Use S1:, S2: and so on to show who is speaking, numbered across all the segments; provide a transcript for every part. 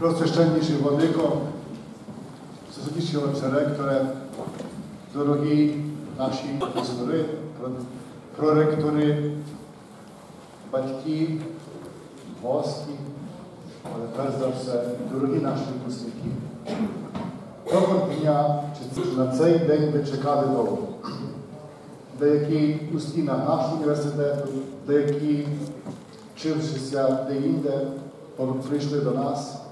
S1: Розсвященніший владико, всесвятіший отче дорогі наші професори, проректори, батьки, гості, але перш за все, дорогі наші випускники. Того дня, чи на цей день ви чекали довго. Деякі у стінах нашого університету, деякі, вчившися де-інде, прийшли до нас.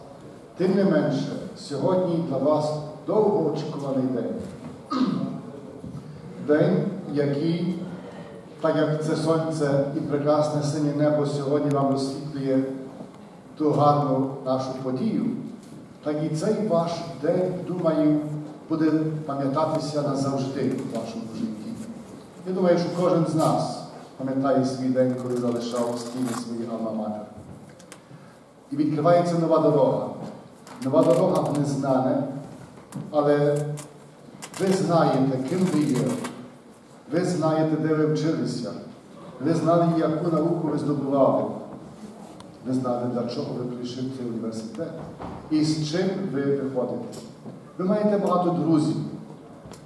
S1: Тим не менше, сьогодні для вас довгоочікуваний день. День, який, так як це сонце і прекрасне синє небо сьогодні вам розсвітлює ту гарну нашу подію, так і цей ваш день, думаю, буде пам'ятатися назавжди в вашому житті. Я думаю, що кожен з нас пам'ятає свій день, коли залишав стіни свої алма-матер. І відкривається нова дорога. Нова дорога в незнане, але ви знаєте, ким ви є. Ви знаєте, де ви вчилися. Ви знали, яку науку ви здобували. Ви знали, для чого ви прийшли в цей університет і з чим ви виходите. Ви маєте багато друзів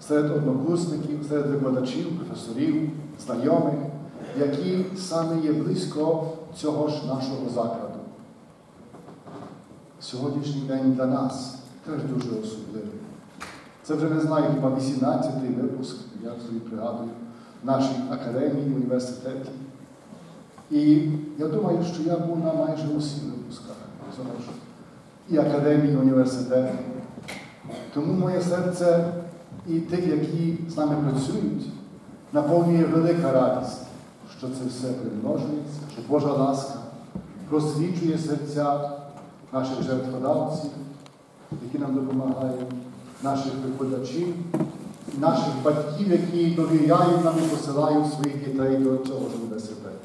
S1: серед однокурсників, серед викладачів, професорів, знайомих, які саме є близько цього ж нашого закладу. Сьогоднішній день для нас теж дуже особливий. Це вже не знаю, хіба 18-й випуск, я собі пригадую, нашій академії, університеті. І я думаю, що я був на майже усіх випусках і академії, і університету. Тому моє серце і тих, які з нами працюють, наповнює велика радість, що це все примножується, що Божа ласка просвічує серця наших жертводавців, які нам допомагають, наших викладачів, наших батьків, які довіряють нам і посилають своїх дітей до цього ж університету.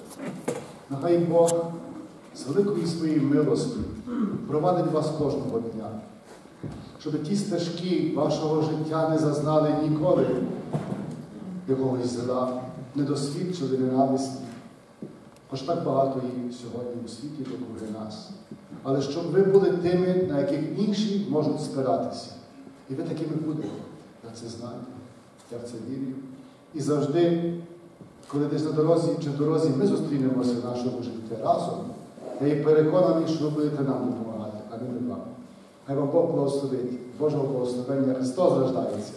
S1: Нехай Бог з великою своєю милостю провадить вас кожного дня, щоб ті стежки вашого життя не зазнали ніколи якогось зла, не досвідчили ненависті, хоч так багато їх сьогодні у світі довкруги нас але щоб ви були тими, на яких інші можуть спиратися. І ви такими будете. Я це знаю, я в це вірю. І завжди, коли десь на дорозі чи в дорозі ми зустрінемося в нашому житті разом, я і переконаний, що ви будете нам допомагати, а не ми вам. Хай вам Бог благословить. Божого благословення Христос рождається.